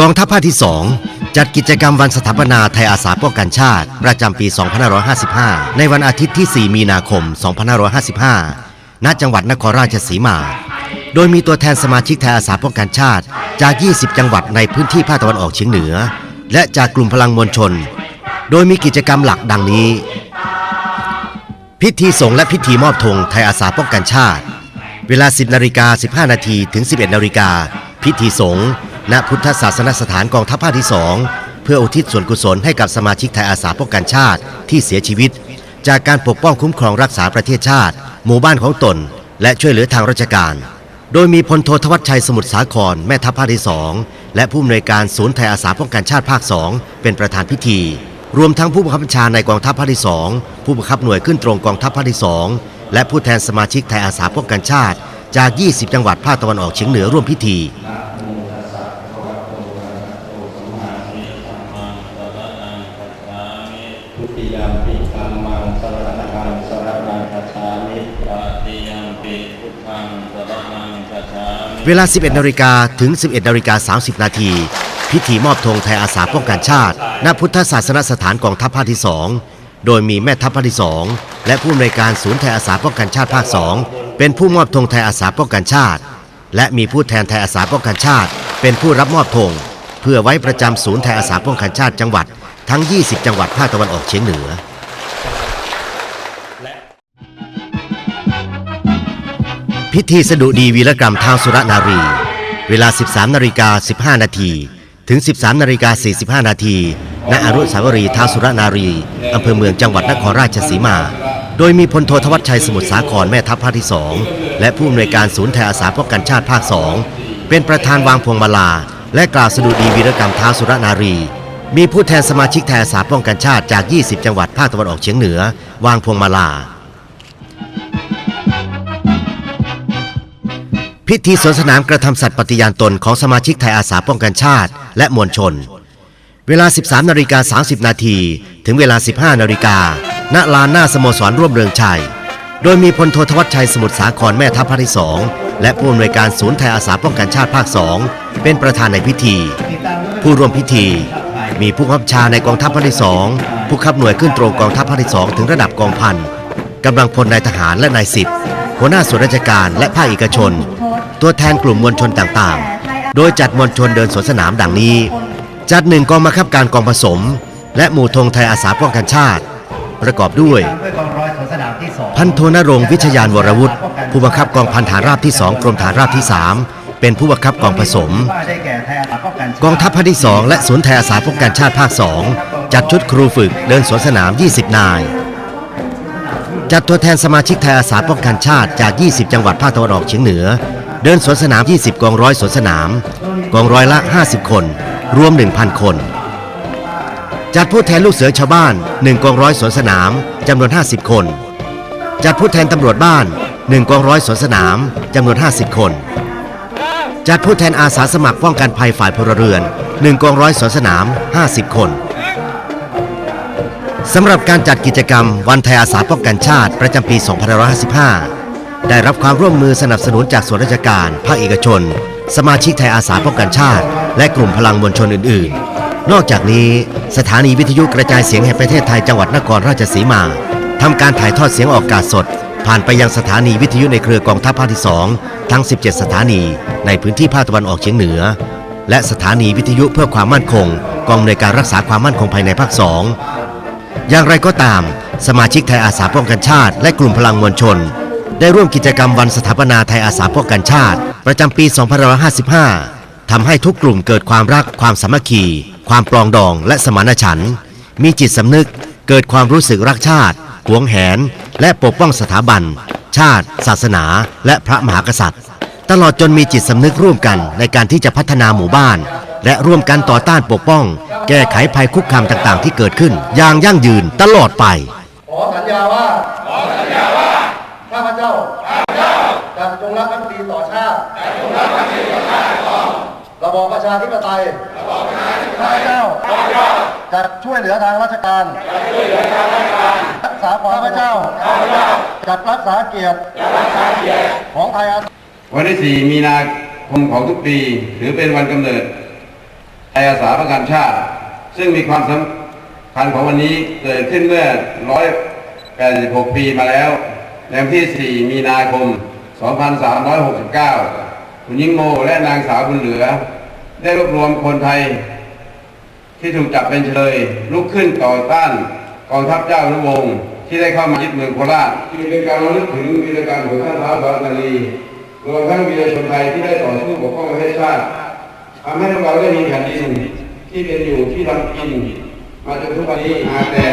กองทัพภาคที่ 2 จัดกิจกรรมวันสถาปนาไทยอาสาป้องกันชาติ ประจำปี 2555 ในวันอาทิตย์ที่ 4 มีนาคม 2555 ณ จังหวัดนครราชสีมา โดยมีตัวแทนสมาชิกไทยอาสาป้องกันชาติ จาก 20 จังหวัดในพื้นที่ภาคตะวันออกเฉียงเหนือ และจากกลุ่มพลังมวลชน โดยมีกิจกรรมหลักดังนี้ พิธีสงฆ์และพิธีมอบธงไทยอาสาป้องกันชาติ เวลา 10นาฬิกา15 นาทีถึง 11นาฬิกาพิธีสงฆ์ณพุทธศาสนสถานกองทัพภาคที่ 2 เพื่ออุทิศส่วนกุศลให้กับสมาชิกไทยอาสาป้องกันชาติที่เสียชีวิต จากการปกป้องคุ้มครองรักษาประเทศชาติ หมู่บ้านของตน และช่วยเหลือทางราชการ โดยมีพลโททวัชชัยสมุทรสาครแม่ทัพภาคที่ 2 และผู้อำนวยการศูนย์ไทยอาสาป้องกันชาติภาค 2 เป็นประธานพิธี รวมทั้งผู้บังคับบัญชาในกองทัพภาคที่2ผู้บังคับหน่วยขึ้นตรงกองทัพภาคที่2และผู้แทนสมาชิกไทยอาสาป้องกันชาติ จาก 20 จังหวัดภาคตะวันออกเฉียงเหนือร่วมพิธี เวลา 11 นาฬิกาถึง 11 นาฬิกา 30 นาที พิธีมอบธงไทยอาสาป้องกันชาติ ณ พุทธศาสนสถานกองทัพภาคที่ 2 โดยมีแม่ทัพภาคที่ 2 และผู้อำนวยการศูนย์ไทยอาสาป้องกันชาติภาค 2 เป็นผู้มอบธงไทยอาสาป้องกันชาติ และมีผู้แทนไทยอาสาป้องกันชาติ เป็นผู้รับมอบธงเพื่อไว้ประจำศูนย์ไทยอาสาป้องกันชาติจังหวัดทั้ง 20 จังหวัดภาคตะวันออกเฉียงเหนือพิธีสดุดีวีรกรรมท้าวสุรนารี เวลา 13นาฬิกา15 นาที ถึง 13นาฬิกา45 นาที ณอนุสาวรีท้าสุรนารี อำเภอเมืองจังหวัดนครราชสีมา โดยมีพลโททวัชชัยสมุทรสาครแม่ทัพภาคที่ 2 และผู้อำนวยการศูนย์ไทยอาสาป้องกันชาติภาค 2 เป็นประธานวางพวงมาลา และกล่าวสดุดีวีรกรรมท้าสุรนารี มีผู้แทนสมาชิกไทยอาสาป้องกันชาติจาก 20 จังหวัดภาคตะวันออกเฉียงเหนือ วางพวงมาลา พิธีสวนสนามกระทำสัตย์ปฏิญาณตนของสมาชิกไทยอาสาป้องกันชาติ และมวลชน เวลา 13นาฬิกา30 นาทีถึงเวลา 15นาฬิกาณลานหน้าสโมสรร่วมเรืองชัย โดยมีพลโททวัชชัยสมุทรสาครแม่ทัพภาคที่2และผู้อำนวยการศูนย์ไทยอาสาป้องกันชาติภาค2เป็นประธานในพิธี ผู้ร่วมพิธี มีผู้ขับชาในกองทัพภาคที่2ผู้ขับหน่วยขึ้นตรงกองทัพภาคที่2ถึงระดับกองพันกำลังพลนายทหารและนายสิบ หัวหน้าส่วนราชการและภาคเอกชน ตัวแทนกลุ่มมวลชนต่างๆ โดยจัดมวลชนเดินสวนสนามดังนี้ จัดหนึ่งกองบังคับการกองผสม และหมู่ธงไทยอาสาป้องกันชาติ ประกอบด้วย พันโทนรงวิชยานวรวุฒิผู้บังคับกองพันฐานราบที่2กรมฐานราบที่3เป็นผู้บังคับกองผสม กองกันชาติกองทัพภาคที่2และศูนย์ไทยอาสาป้องกันชาติภาค2จัดชุดครูฝึกเดินสวนสนาม 20 นาย จัดตัวแทนสมาชิกไทยอาสาป้องกันชาติจาก 20 จังหวัดภาคตะวันออกเฉียงเหนือ เดินสวนสนาม 20 กองร้อยสวนสนาม กองร้อยละ 50 คน รวม 1,000 คน จัดผู้แทนลูกเสือชาวบ้าน 1 กองร้อยสวนสนามจำนวน 50 คน จัดผู้แทนตำรวจบ้าน 1 กองร้อยสวนสนามจำนวน 50 คน จัดผู้แทนอาสาสมัครป้องกันภัยฝ่ายพลเรือน 1 กองร้อยสวนสนาม 50 คน สำหรับการจัดกิจกรรมวันไทยอาสาป้องกันชาติประจำปี 2555 ได้รับความร่วมมือสนับสนุนจากส่วนราชการ ภาคเอกชน สมาชิกไทยอาสาป้องกันชาติ และกลุ่มพลังมวลชนอื่น ๆ นอกจากนี้สถานีวิทยุกระจายเสียงแห่งประเทศไทยจังหวัดนครราชสีมาทำการถ่ายทอดเสียงออกอากาศสด ผ่านไปยังสถานีวิทยุในเครือกองทัพภาคที่ 2 ทั้ง 17 สถานี ในพื้นที่ภาคตะวันออกเฉียงเหนือ และสถานีวิทยุเพื่อความมั่นคง กองในวยการรักษาความมั่นคงภายในภาค 2 อย่างไรก็ตาม สมาชิกไทยอาสาป้องกันชาติ และกลุ่มพลังมวลชน ได้ร่วมกิจกรรมวันสถาปนาไทยอาสาป้องกันชาติ ประจำปี 2555 ทำให้ทุกกลุ่มเกิดความรักความสามัคคี ความปรองดองและสมานฉันท์มีจิตสำนึก เกิดความรู้สึกรักชาติหวงแหน และปกป้องสถาบัน ชาติ ศาสนา และพระมหากษัตริย์ ตลอดจนมีจิตสำนึกร่วมกันในการที่จะพัฒนาหมู่บ้าน และร่วมกันต่อต้านปกป้อง แก้ไขภัยคุกคามต่างๆ ที่เกิดขึ้น อย่างยั่งยืนตลอดไป ขอสัญญาว่า ขอสัญญาว่า ข้าพเจ้า ข้าพเจ้าจะจงรักภักดีต่อชาติจะจงรักภักดีต่อชาติระบอบประชาธิปไตยระบอบประชาธิปไตยข้าพเจ้าจะช่วยเหลือทางราชการจะช่วยเหลือทางราชการกษาความข้าพเจ้าจัดรักษาเกียรติของไทยอาสาวันที่ 4 มีนาคมของทุกปี ถือเป็นวันกำเนิดไทย อาสาประกันชาติ ซึ่งมีความสำคัญของวันนี้เกิดขึ้นเมื่อ 186 ปีมาแล้วในวันที่ 4 มีนาคม 2369 คุณยิ่งโมและนางสาวบุญเหลือ ได้รวบรวมคนไทย ที่ถูกจับเป็นเฉลยลุกขึ้นต่อต้านกองทัพเจ้าอนุวงที่ได้เข้ามายึดเมืองโคราชจึงเป็นการระลึกถึงวีรกรรมของท่านท้าวสาราลีรวมทั้งวีรชนไทยที่ได้ต่อสู้ปกป้องประเทศชาติ ทำให้พวกเราได้มีแผ่นดินที่เป็นอยู่ที่ทำกิน มาจนทุกวันนี้อาแต่